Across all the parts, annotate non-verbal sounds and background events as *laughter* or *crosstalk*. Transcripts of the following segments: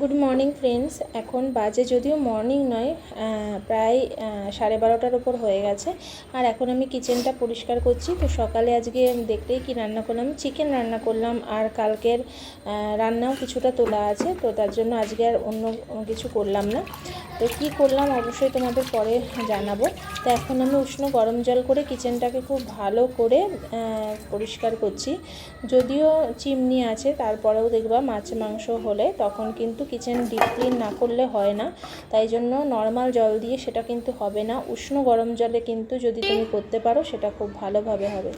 Good morning friends এখন বাজে যদিও মর্নিং নয় প্রায় সাড়ে বারোটার ওপর হয়ে গেছে। আর এখন আমি কিচেনটা পরিষ্কার করছি। তো সকালে আজকে দেখতেই কি রান্না করলাম? চিকেন রান্না করলাম। আর কালকের রান্নাও কিছুটা তোলা আছে। তো তার জন্য আজকে আর অন্য কিছু করলাম না। তো কি করলাম? অবশ্যই তোমাদের পরে জানাব। তো এখন আমি উষ্ণ গরম জল করে কিচেনটাকে খুব ভালো করে পরিষ্কার করছি। যদিও চিমনি আছে, তারপরেও দেখবা মাছ মাংস হলে তখন কিন্তু কিচেন ডিপ ক্লিন না করলে হয় না। তাই জন্য নর্মাল জল দিয়ে সেটা কিন্তু হবে না। উষ্ণ গরম জলে কিন্তু যদি তুমি করতে পারো, সেটা খুব ভালোভাবে হবে।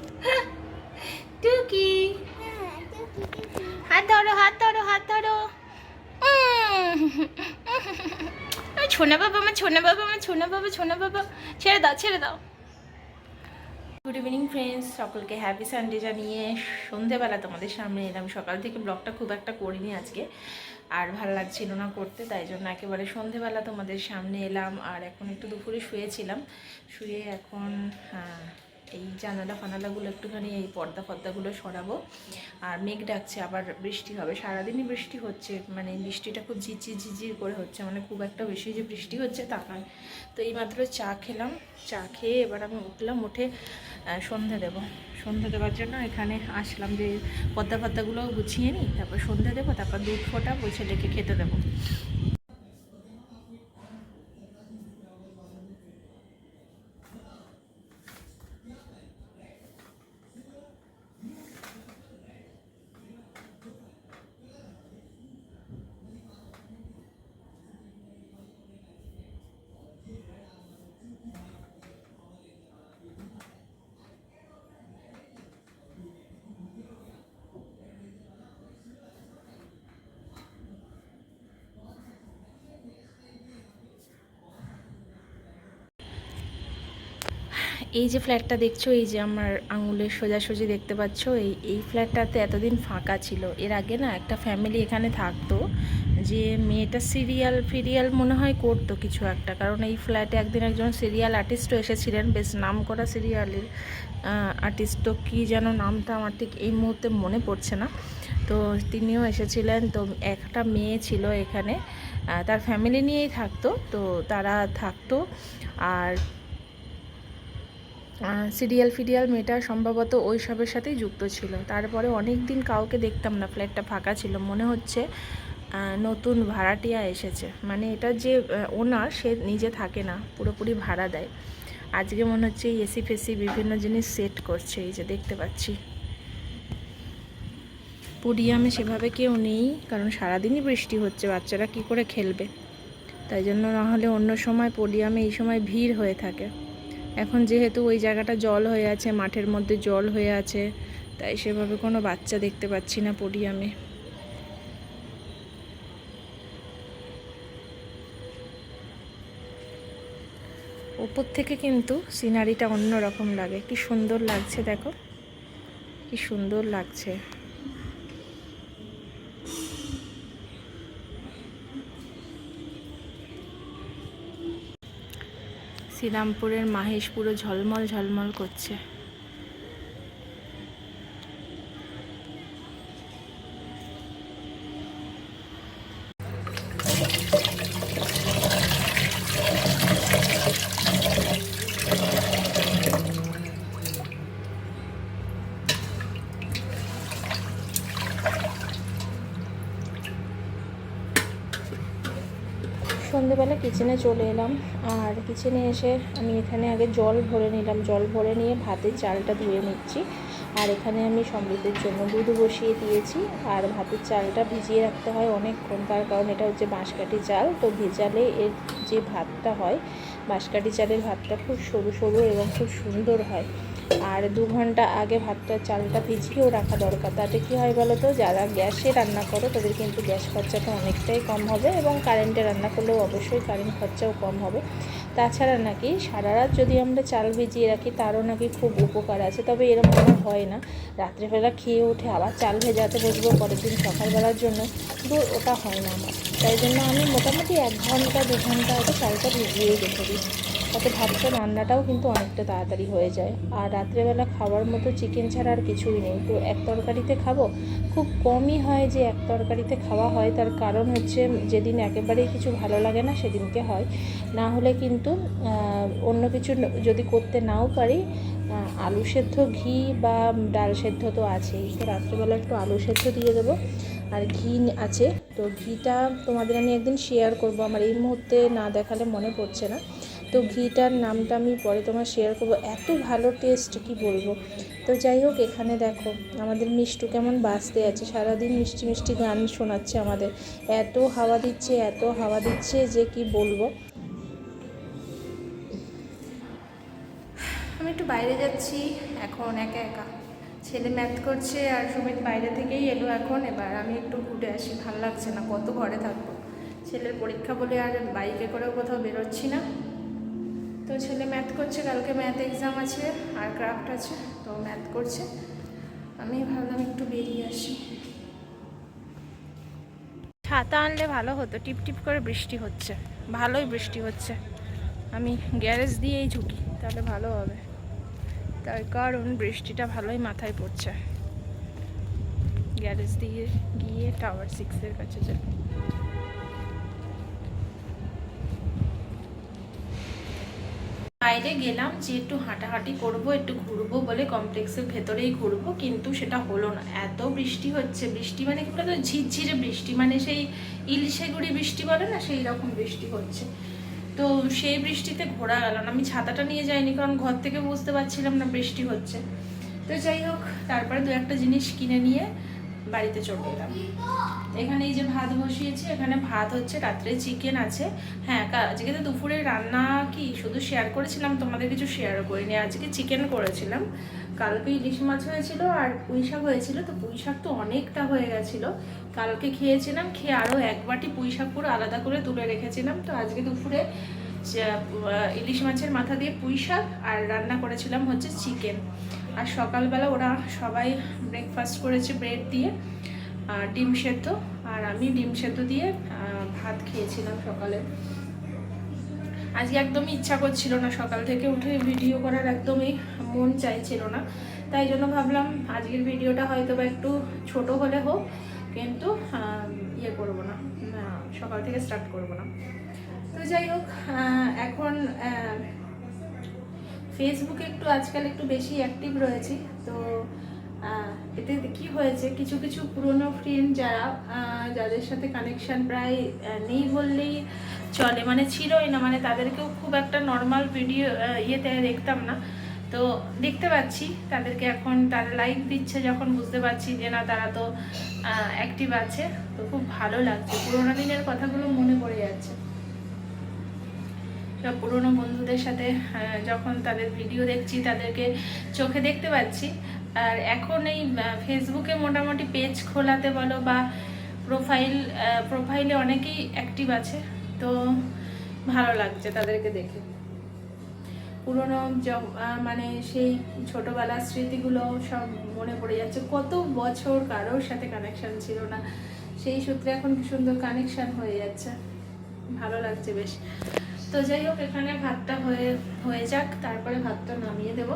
হাত হাত হাত ছোনা বাবা, আমার ছোনা বাবা, আমার ছোনা বাবা ছোনা বাবা। ছেড়ে দাও ছেড়ে দাও। গুড ইভিনিং ফ্রেন্ডস সকলকে হ্যাপি সানডে জানিয়ে সন্ধেবেলা তোমাদের সামনে এলাম। সকাল থেকে ব্লগটা খুব একটা করিনি আজকে আর ভালো লাগছিল না করতে তাই জন্য একেবারে সন্ধেবেলা তোমাদের সামনে এলাম। আর এখন একটু দুপুরে শুয়েছিলাম। শুয়ে এখন হ্যাঁ, এই জানালা ফানালাগুলো একটুখানি এই পর্দা ফর্দাগুলো সরাবো। আর মেঘ ডাকছে, আবার বৃষ্টি হবে। সারাদিনই বৃষ্টি হচ্ছে মানে বৃষ্টিটা খুব ঝিঝি ঝিঝির করে হচ্ছে। মানে খুব একটা বেশি যে বৃষ্টি হচ্ছে তা নয়। তো এইমাত্র চা খেলাম। চা খেয়ে এবার আমি উঠলাম, উঠে সন্ধে দেবো। সন্ধে দেওয়ার জন্য এখানে আসলাম যে পদ্মা পদ্মাগুলো গুছিয়ে নিই, তারপর সন্ধে দেবো, তারপর দুধ ফোটা ওই ছেলেকে খেতে দেবো। এই যে ফ্ল্যাটটা দেখছ, এই যে আমার আঙুলের সোজাসুজি দেখতে পাচ্ছ, এই এই ফ্ল্যাটটাতে এতদিন ফাঁকা ছিল। এর আগে না একটা ফ্যামিলি এখানে থাকতো যে মেয়েটা সিরিয়াল ফিরিয়াল মনে হয় করতো কিছু একটা। কারণ এই ফ্ল্যাটে একদিন একজন সিরিয়াল আর্টিস্টও এসেছিলেন, বেশ নাম করা সিরিয়ালের আর্টিস্ট তো কী যেন নামটা আমার ঠিক এই মুহূর্তে মনে পড়ছে না। তো তিনিও এসেছিলেন, তো একটা মেয়ে ছিল এখানে তার ফ্যামিলি নিয়েই থাকতো, তো তারা থাকতো। আর সিরিয়াল ফিরিয়াল মেয়েটা সম্ভবত ওই সবের সাথেই যুক্ত ছিল। তারপরে অনেক দিন কাউকে দেখতাম না, ফ্ল্যাটটা ফাঁকা ছিল। মনে হচ্ছে নতুন ভাড়াটিয়া এসেছে। মানে এটা যে ওনার, সে নিজে থাকে না, পুরোপুরি ভাড়া দেয়। আজকে মনে হচ্ছে এসি ফেসি বিভিন্ন জিনিস সেট করছে, এই যে দেখতে পাচ্ছি। পুডিয়ামে সেভাবে কেউ নেই, কারণ সারাদিনই বৃষ্টি হচ্ছে, বাচ্চারা কি করে খেলবে? তাই জন্য না হলে অন্য সময় পোডিয়ামে এই সময় ভিড় হয়ে থাকে। এখন যেহেতু ওই জায়গাটা জল হয়ে আছে, মাঠের মধ্যে জল হয়ে আছে, তাই সেভাবে কোনো বাচ্চা দেখতে পাচ্ছি না পোডিয়ামে। ওপর থেকে কিন্তু সিনারিটা অন্য রকম লাগে। কি সুন্দর লাগছে, দেখো। কি সুন্দর লাগছে। শ্রীরামপুরের মাহেশ পুরো ঝলমল ঝলমল করছে। সন্ধেবেলা কিচেনে চলে এলাম। আর কিচেনে এসে আমি এখানে আগে জল ভরে নিলাম। জল ভরে নিয়ে ভাতের চালটা ধুয়ে নিচ্ছি। আর এখানে আমি সমৃদ্ধের জন্য দুধ বসিয়ে দিয়েছি। আর ভাতের চালটা ভিজিয়ে রাখতে হয় অনেকক্ষণ। তার কারণ এটা হচ্ছে বাঁশকাঠি চাল। তো ভেজালে এর যে ভাতটা হয়, বাঁশকাঠি চালের ভাতটা খুব সরু সরু এবং খুব সুন্দর হয়। আর দু ঘণ্টা আগে ভাতটা চালটা ভিজিয়েও রাখা দরকার। তাতে কী হয় বলো তো? যারা গ্যাসে রান্না করো, তাদের কিন্তু গ্যাস খরচাটা অনেকটাই কম হবে এবং কারেন্টে রান্না করলেও অবশ্যই কারেন্ট খরচাও কম হবে। তাছাড়া নাকি সারা রাত যদি আমরা চাল ভিজিয়ে রাখি, তারও নাকি খুব উপকার আছে। তবে এরকম মনে হয় না। রাত্রেবেলা খেয়ে উঠে আবার চাল ভেজাতে বসবো পরের দিন সকালবেলার জন্য। দূর ওটা হয় না আমার। তাই জন্য আমি মোটামুটি এক ঘণ্টা, দু ঘণ্টা আগে চালটা ভিজিয়েই রেখে দিই। তাতে ভাবছ রান্নাটাও কিন্তু অনেকটা তাড়াতাড়ি হয়ে যায়। আর রাত্রেবেলা খাওয়ার মতো চিকেন ছাড়া আর কিছুই নেই। তো এক তরকারিতে খাব? খুব কমই হয় যে এক তরকারিতে খাওয়া হয়। তার কারণ হচ্ছে যেদিন একেবারেই কিছু ভালো লাগে না, সেদিনকে হয়। না হলে কিন্তু অন্য কিছু যদি করতে নাও পারি আলু সেদ্ধ ঘি বা ডাল সেদ্ধ তো আছেই। তো রাত্রেবেলা একটু আলু সেদ্ধ দিয়ে দেবো। আর ঘি আছে। তো ঘিটা তোমাদের আমি একদিন শেয়ার করব। আমার এই মুহূর্তে না দেখালে মনে পড়ছে না। তো ঘিটার নামটা আমি পরে তোমার শেয়ার করব। এত ভালো টেস্ট কি বলব? তো যাই হোক, এখানে দেখো, আমাদের মিষ্টু কেমন বাঁচতে আছে। সারাদিন মিষ্টি মিষ্টি গান শোনাচ্ছে আমাদের। এত হাওয়া দিচ্ছে, এত হাওয়া দিচ্ছে যে কি বলব? আমি একটু বাইরে যাচ্ছি, এখন একা একা। ছেলে ম্যাথ করছে আর সুমিত বাইরে থেকেই এলো এখন। এবার আমি একটু ঘুরে আসি, ভালো লাগছে না, কত ঘরে থাকব। ছেলের পরীক্ষা বলে আর বাইকে করেও কোথাও বেরোচ্ছি না। তো ছেলে ম্যাথ করছে, কালকে ম্যাথ এক্সাম আছে আর ক্রাফট আছে, তো ম্যাথ করছে। আমি ভাবলাম একটু বেরিয়ে আসি। ছাতা আনলে ভালো হতো, টিপ টিপ করে বৃষ্টি হচ্ছে, ভালোই বৃষ্টি হচ্ছে। আমি গ্যারেজ দিয়েই ঝুঁকি, তাহলে ভালো হবে। তার কারণ বৃষ্টিটা ভালোই মাথায় পড়ছে। গ্যারেজ দিয়ে গিয়ে টাওয়ার সিক্সের কাছে যাই বাইরে গেলাম যে একটু হাঁটাহাঁটি করব, একটু ঘুরবো বলে কমপ্লেক্সের ভেতরেই ঘুরবো, কিন্তু সেটা হলো না। এত বৃষ্টি হচ্ছে, বৃষ্টি মানে কি বলতো? ঝিরঝিরে বৃষ্টি মানে সেই ইলশেগুড়ি বৃষ্টি বলে না, সেই রকম বৃষ্টি হচ্ছে। তো সেই বৃষ্টিতে ঘোরা গেল না। আমি ছাতাটা নিয়ে যাইনি, কারণ ঘর থেকে বুঝতে পারছিলাম না বৃষ্টি হচ্ছে। তো যাই হোক, তারপরে দু একটা জিনিস কিনে নিয়ে বাড়িতে চলে এলাম। এখানে এই যে ভাত বসিয়েছি, এখানে ভাত হচ্ছে, রাত্রে চিকেন আছে। হ্যাঁ আজকে তো দুপুরে রান্না কি, শুধু শেয়ার করেছিলাম, তোমাদের কিছু শেয়ারও করিনি। আজকে চিকেন করেছিলাম। কালকে ইলিশ মাছ হয়েছিল আর পুঁই শাক হয়েছিল, তো পুঁই শাক তো অনেকটা হয়ে গেছিল। কালকে খেয়েছিলাম, খেয়ে আরও এক বাটি পুঁই শাক পুরো আলাদা করে তুলে রেখেছিলাম। তো আজকে দুপুরে ইলিশ মাছের মাথা দিয়ে পুঁই শাক আর রান্না করেছিলাম হচ্ছে চিকেন আর সকালবেলা ওরা সবাই ব্রেকফাস্ট করেছে ব্রেড দিয়ে, আর ডিম সেদ্ধ। আর আমি ডিম সেদ্ধ দিয়ে ভাত খেয়েছিলাম সকালে। আজকে একদমই ইচ্ছা করছিল না সকাল থেকে উঠে ভিডিও করার, একদমই মন চাইছিল না। তাই জন্য ভাবলাম আজকের ভিডিওটা হয়তো বা একটু ছোট হলে হোক, কিন্তু ইয়ে করব না। সকাল থেকে স্টার্ট করব না। তো যাই হোক এখন ফেসবুকে একটু আজকাল একটু বেশি অ্যাক্টিভ রয়েছি। তো এতে কি হয়েছে, কিছু কিছু পুরনো ফ্রেন্ড যারা যাদের সাথে কানেকশন প্রায় নেই বললেই চলে। মানে ছিলই না মানে তাদেরকেও খুব একটা নর্মাল ভিডিও ইয়েতে দেখতাম না। তো দেখতে পাচ্ছি, তাদেরকে এখন তারা লাইক দিচ্ছে যখন বুঝতে পারছি যে না, তারা তো অ্যাক্টিভ আছে। তো খুব ভালো লাগছে। পুরোনো দিনের কথাগুলো মনে পড়ে যাচ্ছে। পুরনো বন্ধুদের সাথে যখন তাদের ভিডিও দেখছি, তাদেরকে চোখে দেখতে পাচ্ছি। আর এখন এই ফেসবুকে মোটামুটি পেজ খোলাতে বলো বা প্রোফাইল প্রোফাইলে অনেকেই অ্যাক্টিভ আছে। তো ভালো লাগছে তাদেরকে দেখে। পুরনো মানে সেই ছোটবেলার স্মৃতিগুলো সব মনে পড়ে যাচ্ছে। কত বছর কারোর সাথে কানেকশান ছিল না। সেই সূত্রে এখন কি সুন্দর কানেকশান হয়ে যাচ্ছে। ভালো লাগছে বেশ। তো যাই হোক, এখানে ভাতটা হয়ে হয়ে যাক, তারপরে ভাতটা নামিয়ে দেব।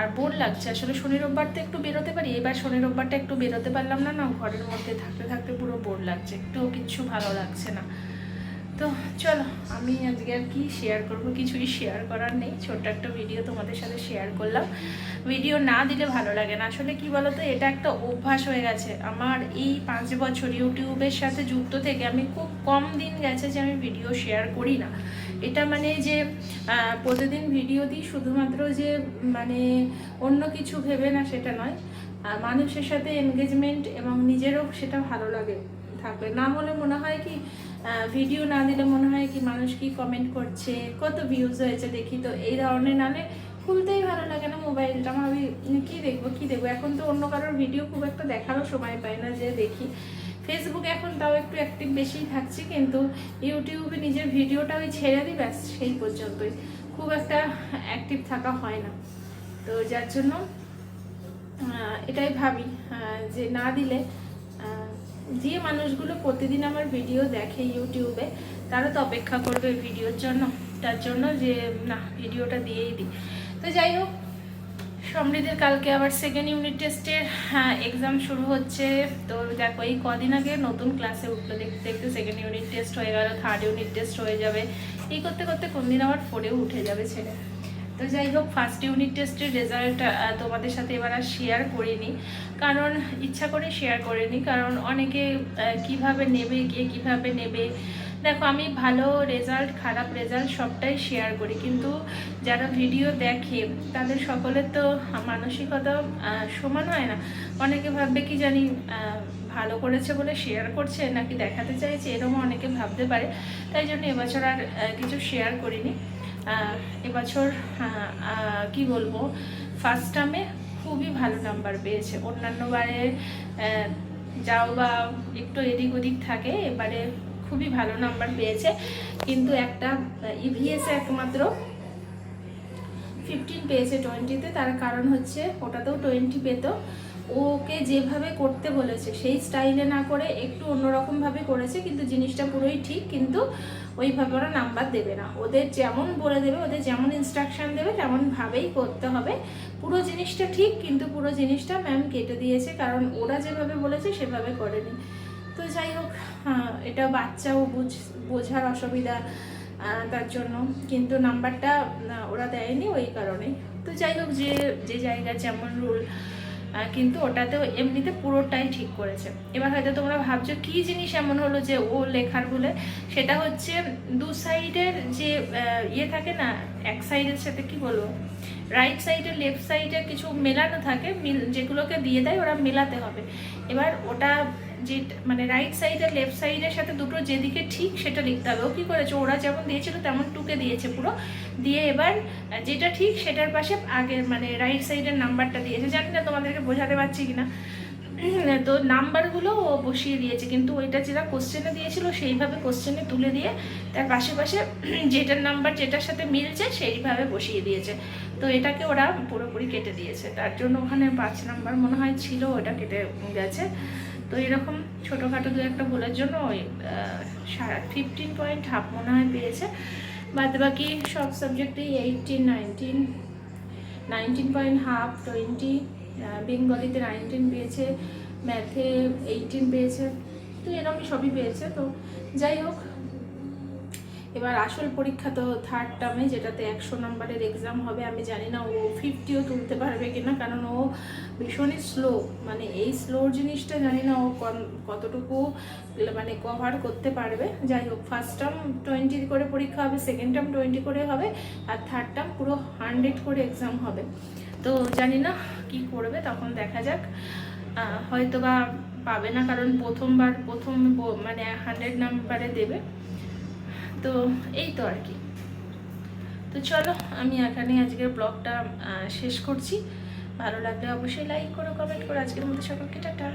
আর বোর লাগছে, আসলে শনি রোববার তো একটু বেরোতে পারি, এবার শনি রোববারটা একটু বেরোতে পারলাম না না, ঘরের মধ্যে থাকতে থাকতে পুরো বোর লাগছে, একটুও কিচ্ছু ভালো লাগছে না। তো চলো, আমি আজকে আর কি শেয়ার করব? কিছুই শেয়ার করার নেই। ছোট্ট একটা ভিডিও তোমাদের সাথে শেয়ার করলাম। ভিডিও না দিলে ভালো লাগে না। আসলে কি বলতো, এটা একটা অভ্যাস হয়ে গেছে। আমার এই পাঁচ বছর ইউটিউবের সাথে যুক্ত থেকে আমি খুব কম দিন গেছে যে আমি ভিডিও শেয়ার করি না। এটা মানে যে প্রতিদিন ভিডিও দিই শুধুমাত্র যে মানে অন্য কিছু ভেবে না, সেটা নয়। মানুষের সাথে এনগেজমেন্ট এবং নিজেরও সেটা ভালো লাগে। থাকবে। না হলে মনে হয় কি ভিডিও না দিলে মনে হয় কি মানুষ কি কমেন্ট করছে, কত ভিউজ হয়েছে দেখি তো, এই ধরনের। নালে খুলতেই ভালো লাগে না মোবাইলটা। আমি ভাবি কি দেখব কি দেখব? এখন তো অন্য কারোর ভিডিও খুব একটা দেখারও সময় পাই না যে দেখি। ফেসবুকে এখন তাও একটু অ্যাক্টিভ বেশিই থাকছি, কিন্তু ইউটিউবে নিজের ভিডিওটা ওই ছেড়ে দিই, ব্যাস, সেই পর্যন্তই। খুব একটা অ্যাক্টিভ থাকা হয় না। তো যার জন্য এটাই ভাবি যে না দিলে যে মানুষগুলো প্রতিদিন আমার ভিডিও দেখে ইউটিউবে তারা তো অপেক্ষা করবে ভিডিওর জন্য। তার জন্য যে, না ভিডিওটা দিয়েই দিই। তো যাই হোক, সমৃদ্ধির কালকে আবার সেকেন্ড ইউনিট টেস্টের হ্যাঁ এক্সাম শুরু হচ্ছে। তো দেখো, এই কদিন আগে নতুন ক্লাসে উঠল। দেখতে দেখতে সেকেন্ড ইউনিট টেস্ট হয়ে গেল থার্ড ইউনিট টেস্ট হয়ে যাবে। এই করতে করতে কোন দিন আবার ফোরেও উঠে যাবে ছেলে। তো যাই হোক ফার্স্ট ইউনিট টেস্টের রেজাল্ট তোমাদের সাথে এবার আর শেয়ার করিনি। কারণ ইচ্ছা করে শেয়ার করিনি, কারণ অনেকে কীভাবে নেবে, কে কীভাবে নেবে। দেখো, আমি ভালো রেজাল্ট খারাপ রেজাল্ট সবটাই শেয়ার করি, কিন্তু যারা ভিডিও দেখে, তাদের সকলের তো মানসিকতা সমান হয় না। অনেকে ভাববে, কি জানি ভালো করেছে বলে শেয়ার করছে, নাকি দেখাতে চাইছে? এরকম অনেকে ভাবতে পারে। তাই জন্য এবছর আর কিছু শেয়ার করিনি। এবছর কি বলব ফার্স্ট টার্মে খুবই ভালো নাম্বার পেয়েছে। অন্যান্য বারে যাও বা একটু এদিক ওদিক থাকে, এবারে খুবই ভালো নাম্বার পেয়েছে। কিন্তু একটা ইভিএস একমাত্র ফিফটিন পেয়েছে টোয়েন্টিতে তার কারণ হচ্ছে, ওটাতেও টোয়েন্টি পেত। ওকে যেভাবে করতে বলেছে, সেই স্টাইলে না করে একটু অন্যরকমভাবে করেছে, কিন্তু জিনিসটা পুরোই ঠিক। কিন্তু ওইভাবে ওরা নাম্বার দেবে না। ওদের যেমন বলে দেবে, ওদের যেমন ইনস্ট্রাকশন দেবে তেমনভাবেই করতে হবে। পুরো জিনিসটা ঠিক, কিন্তু পুরো জিনিসটা ম্যাম কেটে দিয়েছে, কারণ ওরা যেভাবে বলেছে সেভাবে করেনি। তো যাই হোক এটা বাচ্চাও বুঝ, বোঝার অসুবিধা তার জন্য। কিন্তু নাম্বারটা ওরা দেয়নি ওই কারণেই। তো যাই হোক, যে যে জায়গায় যেমন রুল কিন্তু ওটাতেও এমনিতে পুরোটাই ঠিক করেছে। এবার হয়তো তোমরা ভাবছ, কি জিনিস এমন হলো যে ও লেখার বলে সেটা হচ্ছে দু সাইডের যে ইয়ে থাকে না, এক সাইডের সাথে কি বলব? রাইট সাইডে লেফট সাইডে কিছু মেলানো থাকে যেগুলোকে দিয়ে দেয়, ওরা মেলাতে হবে। এবার ওটা যে মানে রাইট সাইডের লেফট সাইডের সাথে দুটো যেদিকে ঠিক সেটা লিখতে হবে। ও কী করেছে? ওরা যেমন দিয়েছিল তেমন টুকে দিয়েছে পুরো। দিয়ে এবার যেটা ঠিক সেটার পাশে আগের মানে রাইট সাইডের নাম্বারটা দিয়েছে। জানি না তোমাদেরকে বোঝাতে পারছি কিনা। *clears throat* তো নাম্বারগুলো ও বসিয়ে দিয়েছে, কিন্তু ওইটা যেটা কোশ্চেনে দিয়েছিল সেইভাবে কোশ্চেনে তুলে দিয়ে তার পাশে পাশে *clears throat* যেটার নাম্বার যেটার সাথে মিলছে সেইভাবে বসিয়ে দিয়েছে। তো এটাকে ওরা পুরোপুরি কেটে দিয়েছে। তার জন্য ওখানে পাঁচ নাম্বার মনে হয় ছিল, ওটা কেটে গেছে। তো এরকম ছোটোখাটো দু একটা ভুলের জন্য ওই সারা ফিফটিন পয়েন্ট হাফ মনে হয় পেয়েছে। বাদ বাকি সব সাবজেক্টেই eighteen nineteen nineteen point half twenty বেঙ্গলিতে nineteen পেয়েছে ম্যাথে এইটিন পেয়েছে। তো এরকমই সবই পেয়েছে। তো যাই হোক এবার আসল পরীক্ষা তো থার্ড টার্মে যেটাতে একশো নম্বরের এক্সাম হবে, আমি জানি না ও ফিফটিও তুলতে পারবে কিনা, কারণ ও ভীষণই স্লো মানে এই স্লোর জিনিসটা জানি না ও কতটুকু মানে কভার করতে পারবে। যাই হোক ফার্স্ট টার্ম টোয়েন্টি করে পরীক্ষা হবে সেকেন্ড টার্ম টোয়েন্টি করে হবে, আর থার্ড টার্ম পুরো হান্ড্রেড করে এক্সাম হবে। তো জানি না কি করবে, তখন দেখা যাক। হয়তো বা পাবে না, কারণ প্রথমবার, প্রথম মানে হান্ড্রেড নাম্বারে দেবে। তো এই তো আর কি। তো চলো, আমি এখানে আজকের ব্লগটা শেষ করছি। ভালো লাগলে অবশ্যই লাইক করো কমেন্ট করো। আজকের মধ্যে সকলকে টাটা।